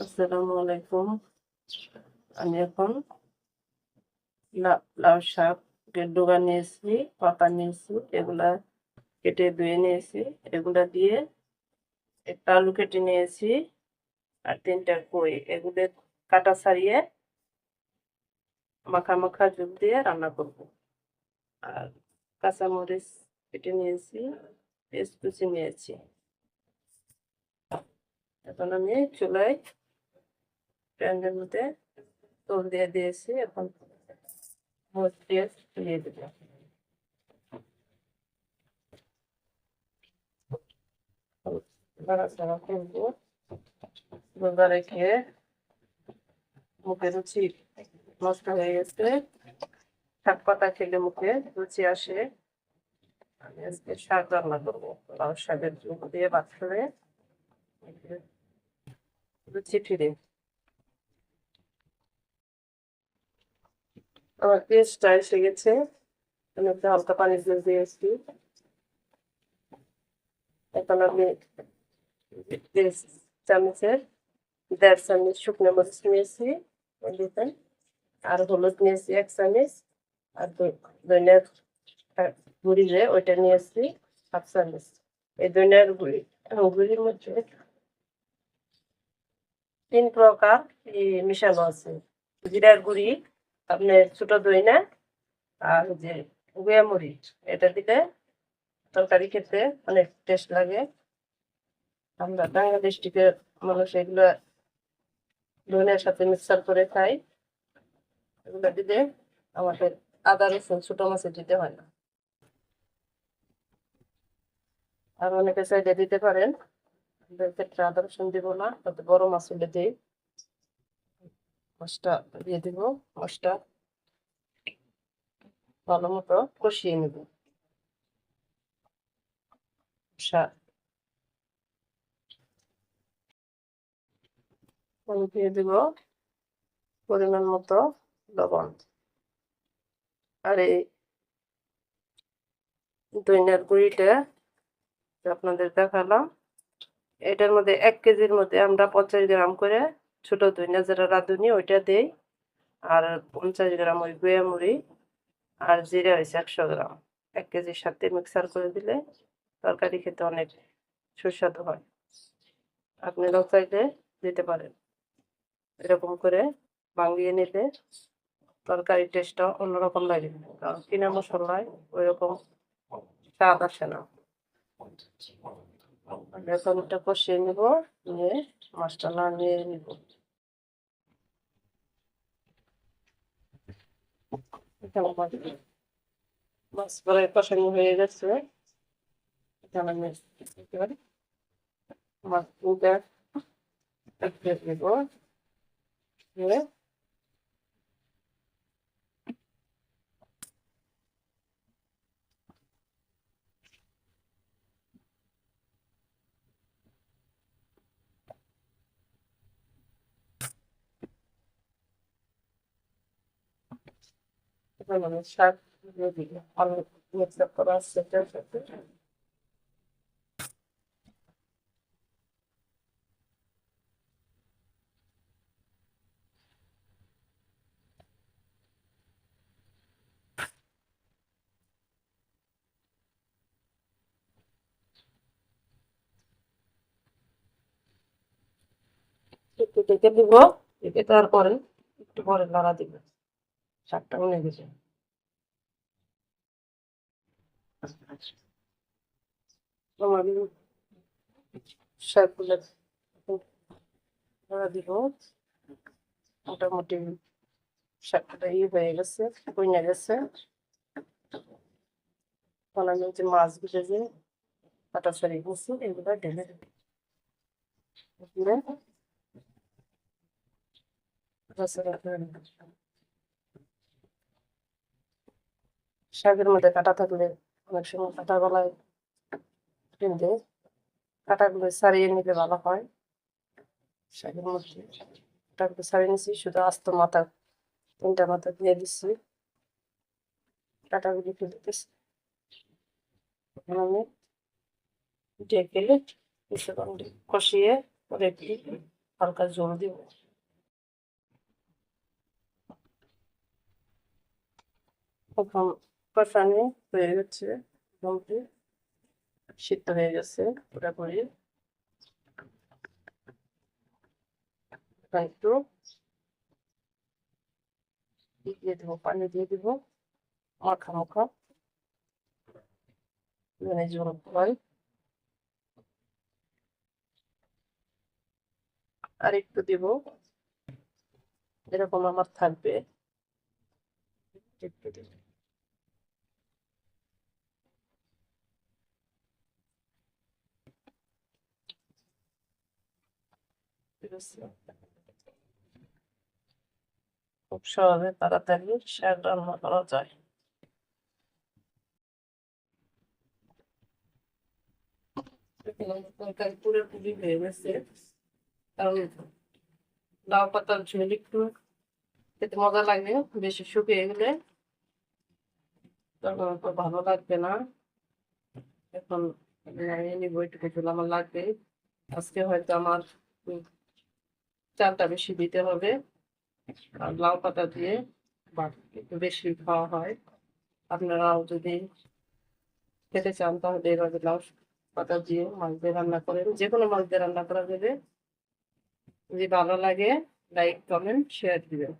আসসালামু আলাইকুম। আমি এখন লাউ শাক ডোগা নিয়েছি পাতা নিয়েছি, এগুলা কেটে ধুয়ে নিয়েছি। এগুলা দিয়ে একটা আলু কেটে নিয়েছি আর তিনটা কই। এগুলো কাটা ছাড়িয়ে মাখা মাখা জল দিয়ে রান্না করব। আর কাঁচামরিচ কেটে নিয়েছি, পেস্ট কুচি নিয়েছি। এখন আমি চুলায় প্যানের মধ্যে তোল দিয়ে দিয়েছি এখন দিয়ে দিয়ে মুখে রুচি নষ্ট হয়ে গেছে শাক পাতা খেলে মুখে রুচি আসে শাক রান্না লাউ শাকের ঝোল দিয়ে মুখে রুচি ফিরে আমার পেস্টটা এসে গেছে আমি একটু হালকা পানি দিয়ে দিয়েছি এখন আমি চামচের দেড় চামচ শুকনো মরিচ নিয়েছি, ওই দিতে আর হলুদ নিয়েছি এক চামচ, আর ধনিয়ার গুড়ি যে ওইটা নিয়েছি হাফ চামচ। এই ধনিয়ার গুঁড়ি গুঁড়ির মধ্যে তিন প্রকার মিশানো আছে। জিরার গুঁড়ি আপনার ছোট দই না আর যে গুয়া মরিচ, এটা দিলে তরকারি খেতে অনেক টেস্ট লাগে। আমরা বাংলাদেশ থেকে মানুষ এগুলো ধনের সাথে মিক্সার করে খাই। এগুলো দিলে আমাদের আদা, রসুন, ছোট মাছে দিতে হয় না। আর অনেকে চাইলে দিতে পারেন। ক্ষেত্রে আদা, রসুন দিব না তবে বড় মাছ হলে দিই। মাছটা দিয়ে দিব মাছটা ভালো মতো কষিয়ে নেব। দিয়ে দিব পরিমাণ মতো লবণ। আর এই দইনার গুঁড়িটা আপনাদের দেখালাম, এটার মধ্যে এক কেজির মধ্যে আমরা পঞ্চাশ গ্রাম করে ছোট দইনা যেটা রাঁধুনি, ওইটা দেই। আর পঞ্চাশ গ্রাম ওই গুয়া মুড়ি আর জিরা হয়েছে একশো গ্রাম। এক কেজির সাথে মিক্সার করে দিলে তরকারি খেতে অনেক সুস্বাদু হয়। আপনারাও চাইলে দিতে পারেন। এরকম করে ভাঙিয়ে নিলে তরকারির টেস্টটা অন্যরকম লাগে। কারণ কিনা মশলায় ওই রকম স্বাদ আসে না। এখন কষিয়ে নেব, নিয়ে মাছটা নামিয়ে নিব। মাছ- প্রায় কষানো হয়ে গেছে। মাছ দুটা দেব দিয়ে আমি দিয়ে মিক্স আপ করা একটু ডেকে দিব ডেকে তারপরে একটু পরে নাড়া দিবে শাকটা মনে গেছে। মোটামুটি শাকটা হয়ে গেছে বইনা গেছে এখন আমি যে যে কাটা ছড়িয়ে গেছি এগুলো ঢেলে দেবো। শাকের মধ্যে কাটা থাকলে সময় কাটা গলায় কিনতে কাটাগুলো ছাড়িয়ে নিলে ভালো হয়। শাকের মধ্যে কাটাগুলো ছাড়িয়ে নিছি শুধু আস্ত মাথা, তিনটা মাথা দিয়ে দিচ্ছি। কাটাগুলি ফেলে দিচ্ছি আমি ডেকে কষিয়ে পরে হালকা জল দিব। এখন কষানি হয়ে গেছে মোটামুটি সিদ্ধ হয়ে গেছে, পুরোপুরি। একটু দিয়ে দিব, পানি দিয়ে দিব। মাখা মাখা। মানে জল হয়। আর একটু দিব। এরকম আমার থাকবে। একটু দিব। খুব সহজে, তাড়াতাড়ি রান্না করা যায়। লাউ পাতার ঝোল একটু খেতে মজা লাগে, বেশি শুকিয়ে গেলে। ভালো লাগবে না। এখন নিবো, একটু ঝোল আমার লাগবে। আজকে হয়তো আমার চালটা বেশি দিতে হবে। আর লাউ পাতা দিয়ে একটু বেশি খাওয়া হয়। আপনারাও যদি খেতে চান তাহলে এভাবে লাউ পাতা দিয়ে মাছ দিয়ে রান্না করেন। যে কোনো মাছ দিয়ে রান্না করা যাবে। যদি ভালো লাগে লাইক কমেন্ট শেয়ার দিবেন।